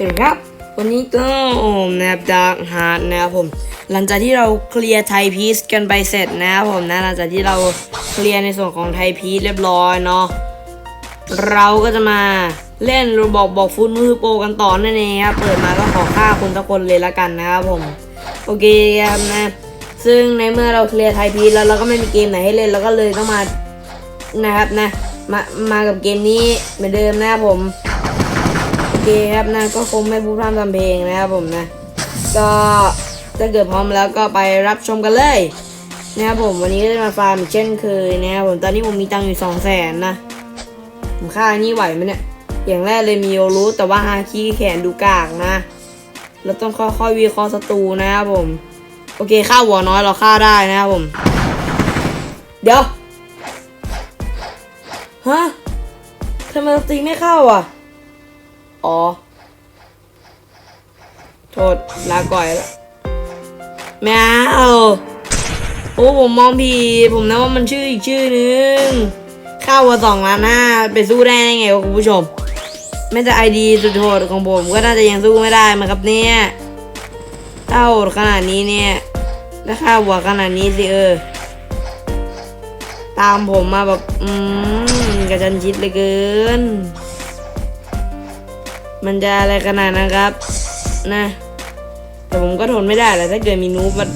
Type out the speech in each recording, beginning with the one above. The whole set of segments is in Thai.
กันครับ วันนี้ก็นะครับดาร์กฮาร์ดนะครับผม หลังจากที่เราเคลียร์ไทพีซกันไปเสร็จนะครับผมนะหลังจากที่เราเคลียร์ในส่วนของไทพีซเรียบร้อยเนาะเราก็จะมาเล่นรูบอกบอกฟุตมือโปรกันต่อนั่นเองครับเปิดมาก็ขอฆ่าคนทุกคนเลยละกันนะครับผม โอเคครับนะ ซึ่งในเมื่อเราเคลียร์ไทพีซแล้วเราก็ไม่มีเกมไหนให้เล่นเราก็เลยต้องมานะครับนะมามากับเกมนี้เหมือนเดิมนะครับผม เคครับนะก็คงไม่พูดพร่ำทำเพลงนะครับผมนะ ก็ถ้าเกิดพร้อมแล้วก็ไปรับชมกันเลยนะครับผมวันนี้ก็จะมาฟาร์มเช่นเคยนะครับผมตอนนี้ผมมีตังค์อยู่สองแสนนะผมค่านี้ไหวไหมเนี่ยอย่างแรกเลยมีโอรู้แต่ว่าฮาคีแขนดูกากนะเราต้องค่อยๆวิเคราะห์ศัตรูนะครับผม โอเคฆ่าหัวน้อยเราฆ่าได้นะครับผม เดี๋ยวฮะทำไมตีไม่เข้าอะ อ๋อ โทษ ลาก่อยละไม่เอาโอ้ผมมองผิดผมนึกว่ามันชื่ออีกชื่อนึงข้าววัวสองล้านห้าไปสู้ได้ไงวะคุณผู้ชม ไม่จะไอดีสุดโหดของผมก็น่าจะยังสู้ไม่ได้มาครับเนี่ยถ้าโหดขนาดนี้เนี่ยถ้าข้าวัวขนาดนี้สิเออ ตามผมมาแบบ อืมกระชันชิดเลยเกิน มันจะอะไรขนาดนั้นครับ นะ แต่ผมก็ทนไม่ได้แหละถ้าเกิดมีนูบมา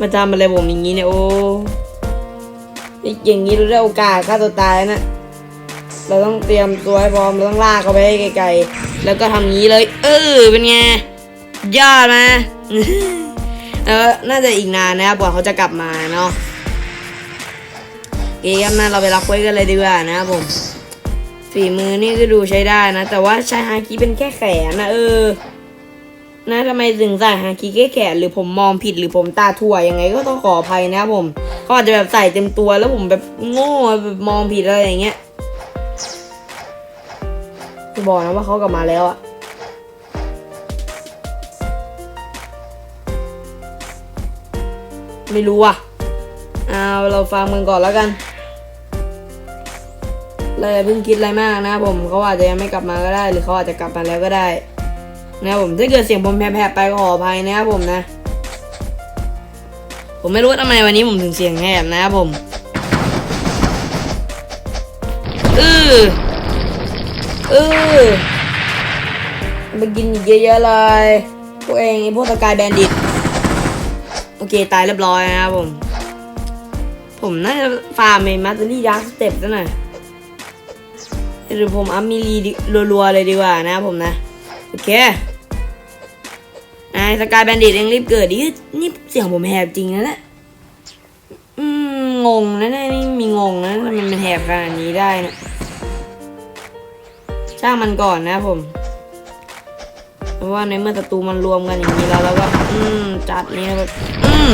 มาทำอะไรผมอย่างนี้เนี่ยโอ้อย่างนี้เราได้โอกาสฆ่าตัวตายนะเราต้องเตรียมตัวให้พร้อมเราต้องลากเขาไปให้ไกลๆแล้วก็ทำงี้เลย เออเป็นไงยอดมาเออน่าจะอีกนานนะครับกว่าเขาจะกลับมาเนาะเกมนะเราไปรับไว้กันเลยดีกว่านะครับผม ฝีมือนี่ก็ดูใช้ได้นะ แต่ว่าใช้ฮาคิเป็นแค่แขนนะเออ นะทำไมถึงใส่ฮาคิแค่แขนหรือผมมองผิดหรือผมตาถั่วยังไงก็ต้องขออภัยนะครับผมเขาอาจจะแบบใส่เต็มตัวแล้วผมแบบโง่แบบมองผิดอะไรอย่างเงี้ยจะบอกนะว่าเขากลับมาแล้วอะไม่รู้อะ เอาเราฟังมันก่อนแล้วกัน เราอย่าเพิ่งคิดอะไรมากนะครับผมเขาอาจจะยังไม่กลับมาก็ได้ หรือเขาอาจจะกลับมาแล้วก็ได้ นะครับผมถ้าเกิดเสียงผมแผบๆไปก็ขออภัยนะครับผมนะ ผมไม่รู้ว่าทำไมวันนี้ผมถึงเสียงแหบนะครับผมเออเออไปกินอีกเยอะๆเลยพวกเองไอพวกสกายแบนดิตโอเคตายเรียบร้อยนะครับผม ผมน่าจะฟาร์มเมมัตเตอรี่ยักษ์สเต็ปซะหน่อย หรือผมอัพมิลีรัวๆเลยดีกว่านะผมนะ โอเคไอ้สกายแบนดิตเองรีบเกิดดินี่เสียงผมแหบจริงนะเนี่ยอืมงงนะเนี่ยนี่มีงงนะทำไมมันแหบขนาดนี้ได้นะช่างมันก่อนนะผมเพราะว่าในเมื่อศัตรูมันรวมกันอย่างนี้แล้วแล้วก็ อืมจัดนี่แบบอืม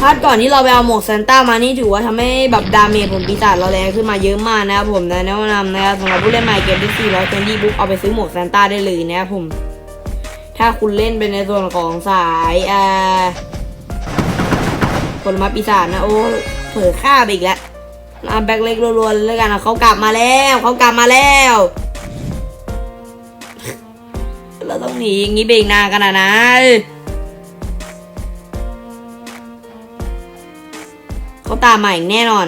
พาร์ทก่อนที่เราไปเอาหมวกซานต้ามานี่ถือว่าทำให้แบบดาเมจผลปีศาจเราแรงขึ้นมาเยอะมากนะครับผมนะแนะนำนะครับสำหรับผู้เล่นใหม่เกมที่ 400 20บุ๊กเอาไปซื้อหมวกซานต้าได้เลยนะครับผม ถ้าคุณเล่นเป็นในส่วนของสายอ่าผลไม้ปีศาจนะโอ้เผลอฆ่าไปอีกแล้วอาแบ็คเล็กรัวๆเลยแล้วกันนะเขากลับมาแล้วเขากลับมาแล้ว เราต้องหนีอย่างนี้เบรกนานขนาดนั้น ตามมาอีกแน่นอน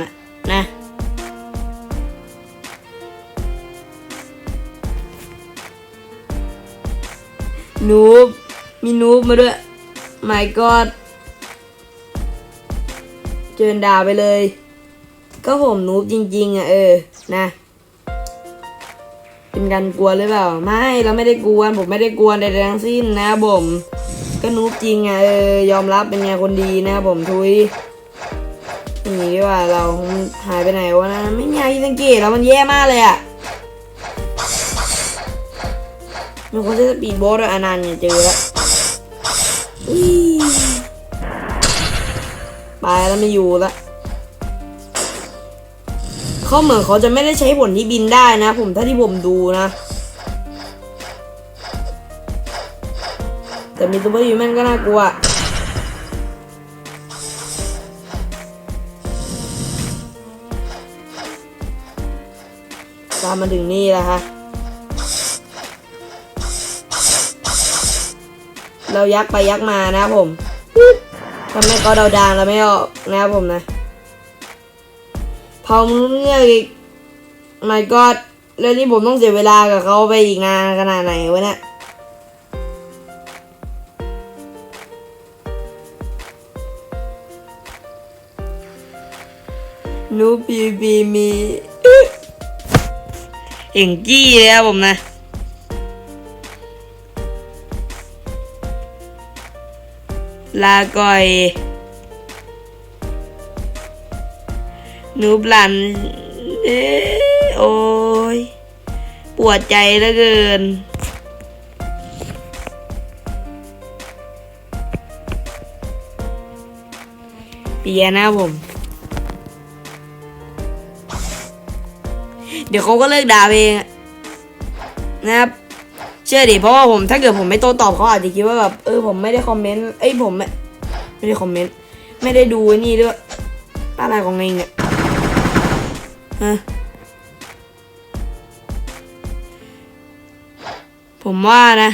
นะนูบมีนูบมาด้วย my god เจินดาวไปเลย ก็ผมนูบจริง ๆ อะ เออ นะ เป็นการกลัวหรือเปล่า ไม่เราไม่ได้กวน ผมไม่ได้กวนใดๆทั้งสิ้นนะผม ก็นูบจริงอะ เออ ยอมรับเป็นไงคนดีนะผมทุย นี้ดีกว่าเราหายไปไหนวะนะไม่มีใครสังเกตแล้วมันแย่มากเลยอะมันคนที่สปีดโบ๊ทด้วยอนันต์เนี่ยเจอแล้วไปแล้วไม่อยู่ละเขาเหมือนเขาจะไม่ได้ใช้ผลที่บินได้นะ ผมถ้าที่ผมดูนะ แต่มีซูเปอร์ฮิวแมนก็น่ากลัว ตามมาถึงนี่แล้วฮะ เรายักไปยักมานะครับผมทำให้เขาเดาดางเราไม่ออกนะครับผมนะ เผามือเงือกอีก my god แล้วนี่ผมต้องเสียเวลากับเขาไปอีกนานขนาดไหนวะเนี่ยนูบีบีมี เอ็งกี้เลยครับผมนะ ลาก่อยนูบลันเอ้โอ้ย ปวดใจเหลือเกิน เปียนะผม เดี๋ยวเขาก็เลิกด่าเองนะครับ เชื่อดิเพราะว่าผมถ้าเกิดผมไม่โต้ตอบเขาอาจจะคิดว่าแบบเออผมไม่ได้คอมเมนต์เอ้ยผมไม่ไม่ได้คอมเมนต์ไม่ได้ดูไอนี่ด้วยอะไรของเองเนี่ยฮะผมว่านะ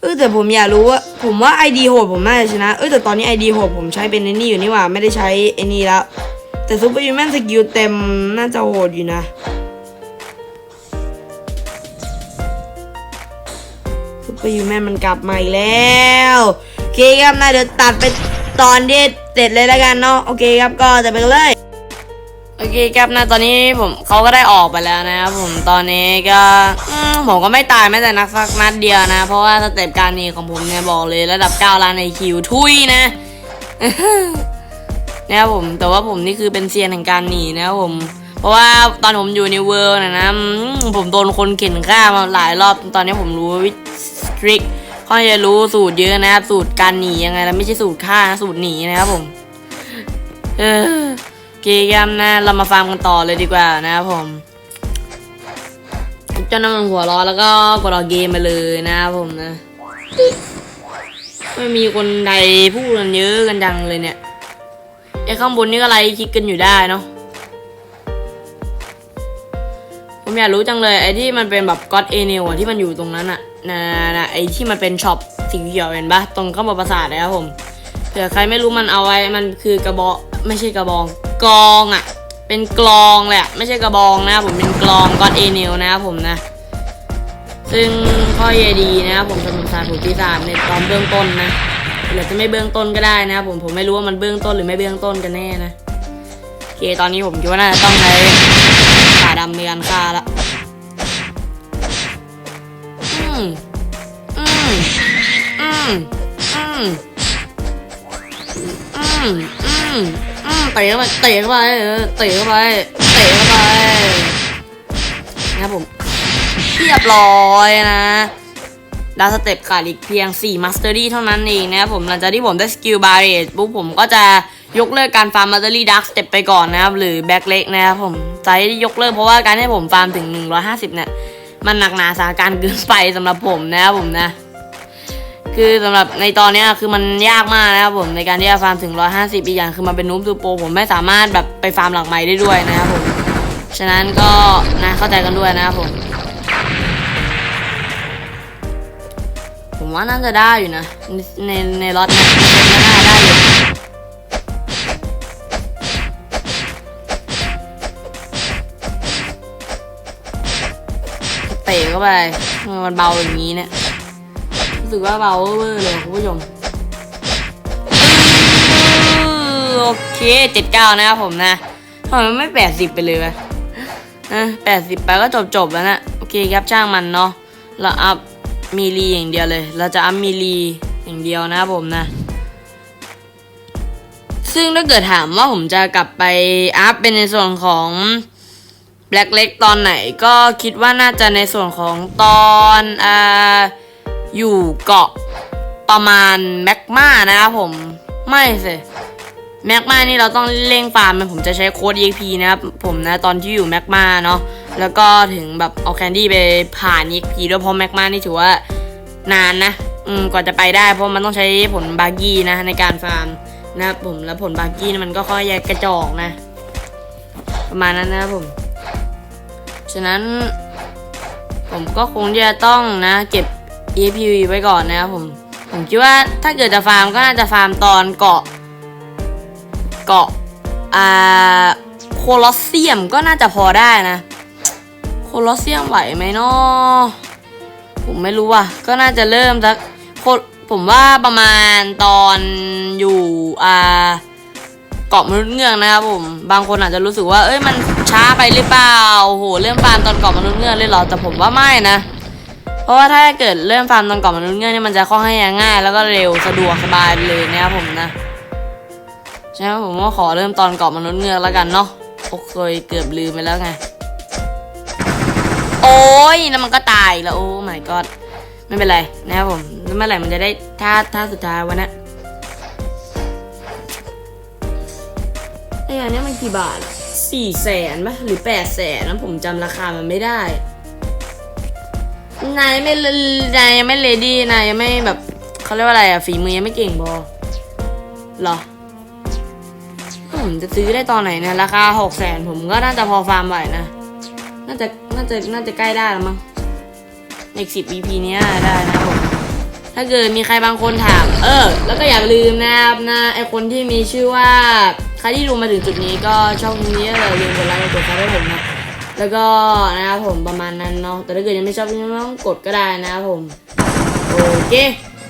เออแต่ผมอยากรู้ว่า ผมว่าไอดีโหดผมน่าจะชนะ เออแต่ตอนนี้ไอดีโหดผมใช้เป็นไอนี่อยู่นี่หว่า ไม่ได้ใช้ไอ้นี่แล้ว แต่ซูเปอร์ยูแมนสกิลเต็มน่าจะโหดอยู่นะซูเปอร์ยูแมนมันกลับมาอีกแล้วโอเคครับนะเดี๋ยวตัดไปตอนที่เสร็จเลยแล้วกันเนาะโอเคครับก็จะไปเลยโอเคครับนะตอนนี้ผมเขาก็ได้ออกไปแล้วนะครับผมตอนนี้ก็ผมก็ไม่ตายแม้แต่นักสักนัดเดียวนะ เพราะว่าสเต็ปการหนีของผมเนี่ยบอกเลยระดับ9ล้านในคิวทุยนะ นะครับผมแต่ว่าผมนี่คือเป็นเซียนแห่งการหนีนะครับผม เพราะว่าตอนผมอยู่ในเวิร์นะนะผมโดนคนเข็นฆ่ามาหลายรอบตอนนี้ผมรู้วิทริคเขาจะรู้สูตรเยอะนะครับ สูตรการหนียังไงแล้วไม่ใช่สูตรฆ่านะสูตรหนีนะครับผม เออเคครับนะ เรามาฟังกันต่อเลยดีกว่านะครับผมเจ้าน้ำมันหัวร้อนแล้วก็กดออกเกมไปเลยนะครับผมนะไม่มีคนใดพูดกันเยอะกันจังเลยเนี่ย ไอ้ข้างบนนี่ก็ไลค์คลิกกันอยู่ได้เนาะผมอยากรู้จังเลยไอ้ที่มันเป็นแบบก็อดเอเนลที่มันอยู่ตรงนั้นอะนะนะไอ้ที่มันเป็นช็อปสีเขียวเห็นปะตรงข้างบนปราสาทนะครับผมเผื่อใครไม่รู้มันเอาไว้มันคือกระบอกไม่ใช่กระบองกลองอะเป็นกลองแหละไม่ใช่กระบองนะผมเป็นกลองก็อดเอเนลนะครับผมนะ ซึ่งข้อเยดีนะครับผมสมุนสารผูกปีศาจในตอนเบื้องต้นนะ หรือจะไม่เบื้องต้นก็ได้นะครับผมผมไม่รู้ว่ามันเบื้องต้นหรือไม่เบื้องต้นกันแน่นะโอเคตอนนี้ผมคิดว่าน่าจะต้องใช้ขาดำในการฆ่าละอืมอืมอืมอืมอืมอืมอืมเตะเข้าไปเตะเข้าไปเออเตะเข้าไปเตะเข้าไปนะครับผมเรียบร้อยนะ ดาวสเต็ปขาดอีกเพียง4 Mastery เท่านั้นเองนะครับผมหลังจากที่ผมได้สกิลบาร์เรจปุ๊บผมก็จะยกเลิกการฟาร์ม Mastery Dark Step ไปก่อนนะครับ หรือแบ็คเล็กนะครับผมใจที่ยกเลิกเพราะว่าการที่ผมฟาร์มถึง 150 เนี่ย มันหนักหนาสาการเกินไปสำหรับผมนะครับผมนะ คือสำหรับในตอนนี้คือมันยากมากนะครับผมในการที่จะฟาร์มถึง 150 อีกอย่างคือมันเป็นนูบซูโปรผมไม่สามารถแบบไปฟาร์มหลังไม้ได้ด้วยนะครับผมฉะนั้นก็นะเข้าใจกันด้วยนะครับผม ว่าน่าจะได้อยู่นะ ในในในล็อตนี้น่าจะได้อยู่เตะเข้าไปมันเบาอย่างนี้เนี่ยรู้สึกว่าเบาเวอร์เลยคุณผู้ชมโอเคเจ็ดเก้านะครับผมนะทำไมมันไม่แปดสิบไปเลยวะนะแปดสิบไปก็จบจบแล้วนะ โอเคครับช่างมันเนาะเราอัพ มีลีอย่างเดียวเลย เราจะอัพมีลีอย่างเดียวนะผมนะ ซึ่งถ้าเกิดถามว่าผมจะกลับไปอัพเป็นในส่วนของ Black เล็กตอนไหนก็คิดว่าน่าจะในส่วนของตอนอ่าอยู่เกาะประมาณแมกมานะครับผมไม่สิแมกมานี่เราต้องเร่งฟาร์มมันผมจะใช้โค้ด EXP นะครับผมนะตอนที่อยู่แมกมาเนาะ แล้วก็ถึงแบบเอาแคนดี้ไปผ่าน EXP ด้วยเพราะแมกมานี่ถือว่านานนะ อืมกว่าจะไปได้เพราะมันต้องใช้ผลบาร์กี้นะในการฟาร์มนะครับผมแล้วผลบาร์กี้มันก็ค่อยกระจอกนะ ประมาณนั้นนะครับผม ฉะนั้น ผมก็คงจะต้องนะ เก็บ EXP ไว้ก่อนนะครับผม ผมคิดว่าถ้าเกิดจะฟาร์มก็น่าจะฟาร์มตอนเกาะ เกาะอ่าโคลอสเซียมก็น่าจะพอได้นะ โคลอสเซียมไหวไหมเนาะผมไม่รู้ว่ะ ก็น่าจะเริ่มสักโคผมว่าประมาณตอนอยู่อ่าเกาะมนุษย์เงือกนะครับผม บางคนอาจจะรู้สึกว่า เอ้ยมันช้าไปหรือเปล่าโหเริ่มฟาร์มตอนเกาะมนุษย์เงือกเลยเหรอแต่ผมว่าไม่นะ เพราะว่าถ้าเกิดเริ่มฟาร์มตอนเกาะมนุษย์เงือกนี่มันจะค่อนข้างง่าย แล้วก็เร็วสะดวกสบายเลยนะครับผมนะใช่ไหมผมว่าขอเริ่มตอนเกาะมนุษย์เงือกแล้วกันเนาะโอเคเกือบลืมไปแล้วไง โอ้ยแล้วมันก็ตายแล้วโอ้ my god ไม่เป็นไรนะครับผมแล้วเมื่อไหร่มันจะได้ท่าท่าสุดท้ายวะเนะไอ้อันนี้มันกี่บาทสี่แสนปะหรือแปดแสนนะผมจำราคามันไม่ได้ นายไม่นายยังไม่เลดี้นายยังไม่แบบเขาเรียกว่าอะไรอะฝีมือยังไม่เก่งพอหรอผมจะซื้อได้ตอนไหนเนี่ยราคาหกแสนผมก็น่าจะพอฟาร์มไหวนะ น่าจะาจะน่าจะใกล้ได้แล้วมั้งในสิบ EP เนี้ยได้นะผมถ้าเกิดมีใครบางคนถาม เออ แล้วก็อย่าลืมนะครับนะไอคนที่มีชื่อว่าใครที่ดูมาถึงจุดนี้ก็ช่องนี้ก็อย่าลืมกดไลค์กดซับให้ผมนะแล้วก็นะครับผมประมาณนั้นเนาะแต่ถ้าเกิดยังไม่ชอบยังไม่ต้องกดก็ได้นะครับผมโอเค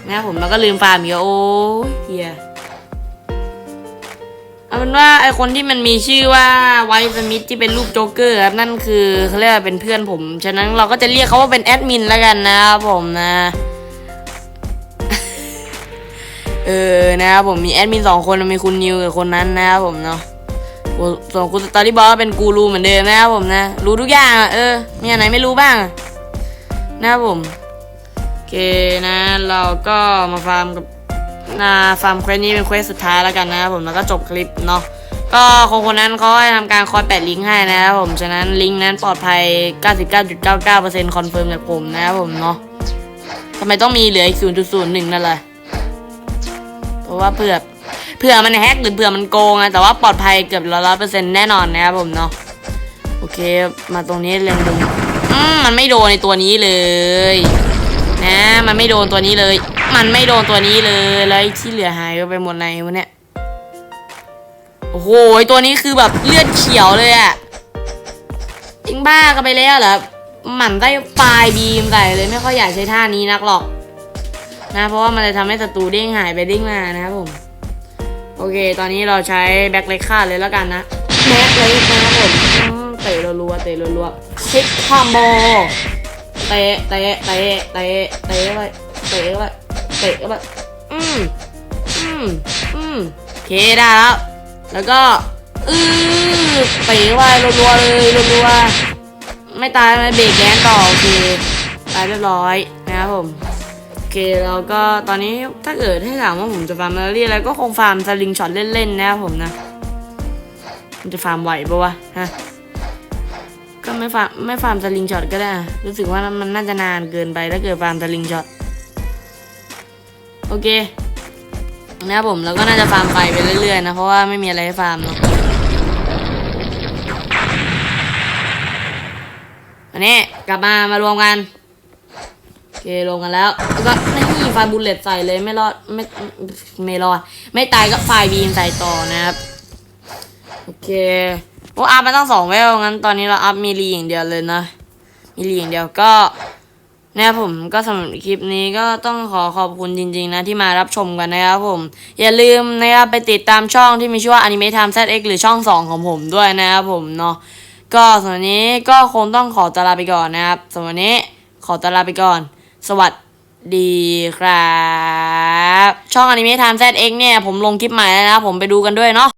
นะครับผมแล้วก็ลืมฟาร์มอีกโอ้ยเฮีย เอาเป็นว่าไอคนที่มันมีชื่อว่าไวท์สมิธที่เป็นรูปโจ๊กเกอร์ครับนั่นคือเขาเรียกว่าเป็นเพื่อนผม ฉะนั้นเราก็จะเรียกเขาว่าเป็นแอดมินแล้วกันนะครับผมนะ เออนะครับผมมีแอดมินสองคนมีคุณนิวกับคนนั้นนะครับผมเนาะส่วนคุณสตอรี่บอสเป็นกูรูเหมือนเดิมนะครับผมนะ รู้ทุกอย่างเออมีอันไหนไม่รู้บ้าง นะครับผมโอเคนะ เราก็มาฟาร์มกับ นาฟาร์มเควสนี้เป็นเควสสุดท้ายแล้วกันนะครับผมแล้วก็จบคลิปเนาะก็คนคนนั้นเขาให้ทำการคอยแปะลิงก์ให้นะครับผมฉะนั้นลิงก์นั้นปลอดภัย 99.99%คอนเฟิร์มจากผมนะครับผมเนาะทำไมต้องมีเหลืออีก0.01 นั่นแหละเพราะว่าเผื่อเผื่อมันแฮกหรือเผื่อมันโกงอะแต่ว่าปลอดภัยเกือบร้อยเปอร์เซ็นต์แน่นอนนะครับผมเนาะโอเคมาตรงนี้เล็งดูอืมมันไม่โดนในตัวนี้เลย นะ มันไม่โดนตัวนี้เลย มันไม่โดนตัวนี้เลยแล้วไอ้ที่เหลือหายไปหมดในวะเนี่ยโอ้โหตัวนี้คือแบบเลือดเขียวเลยอะจริงบ้ากันไปแล้วเหรอหมันได้ปลายบีมใส่เลยไม่ค่อยอยากใช้ท่านี้นักหรอก นะเพราะว่ามันจะทำให้ศัตรูเด้งหายไปเด้งมานะครับผมโอเค ตอนนี้เราใช้แบ็คเล็กฆ่าเลยแล้วกันนะแบ็คเล็กนะครับผมอืมเตะรัวๆเตะรัวๆคลิกคอมโบเตะเตะเตะเตะเตะไปเตะไป เตะไปอืมอืมอืมโอเคได้แล้ว แล้วก็ อือเตะไปรัวๆเลยรัวๆไม่ตายไม่เบรกแดนต่อโอเคตายเรียบร้อยนะครับผมโอเคแล้วก็ตอนนี้ถ้าเกิดให้ถามว่าผมจะฟาร์มแมรี่อะไรก็คงฟาร์มสลิงช็อตเล่นๆนะครับผมนะ มันจะฟาร์มไหวปะวะฮะก็ไม่ฟาร์มไม่ฟาร์มสลิงช็อตก็ได้ รู้สึกว่ามันน่าจะนานเกินไปถ้าเกิดฟาร์มสลิงช็อต โอเคนะครับผมแล้วก็น่าจะฟาร์มไปไปเรื่อยๆนะเพราะว่าไม่มีอะไรให้ฟาร์มเนาะอันนี้กลับมามารวมกันโอเครวมกันแล้วแล้วก็นี่ฟาร์บุลเลตใส่เลยไม่รอดไม่ไม่รอดไม่ตายก็ไฟบีมใส่ต่อนะครับโอเคโอ้อัพมาตั้งสองเวลงั้นตอนนี้เราอัพมีรีอย่างเดียวเลยนะมีรีอย่างเดียวก็ นะครับผมก็สำหรับคลิปนี้ก็ต้องขอขอบคุณจริง ๆ นะ ที่มารับชมกันนะครับผม อย่าลืมนะครับไปติดตามช่องที่มีชื่อว่า Anime Time ZX หรือช่อง 2 ของผมด้วยนะครับผมเนาะก็สำหรับนี้ก็คงต้องขอตลาไปก่อนนะครับสำหรับนี้ขอตลาไปก่อน สวัสดีครับ ช่อง Anime Time ZX เนี่ยผมลงคลิปใหม่แล้วนะครับผมไปดูกันด้วยเนาะ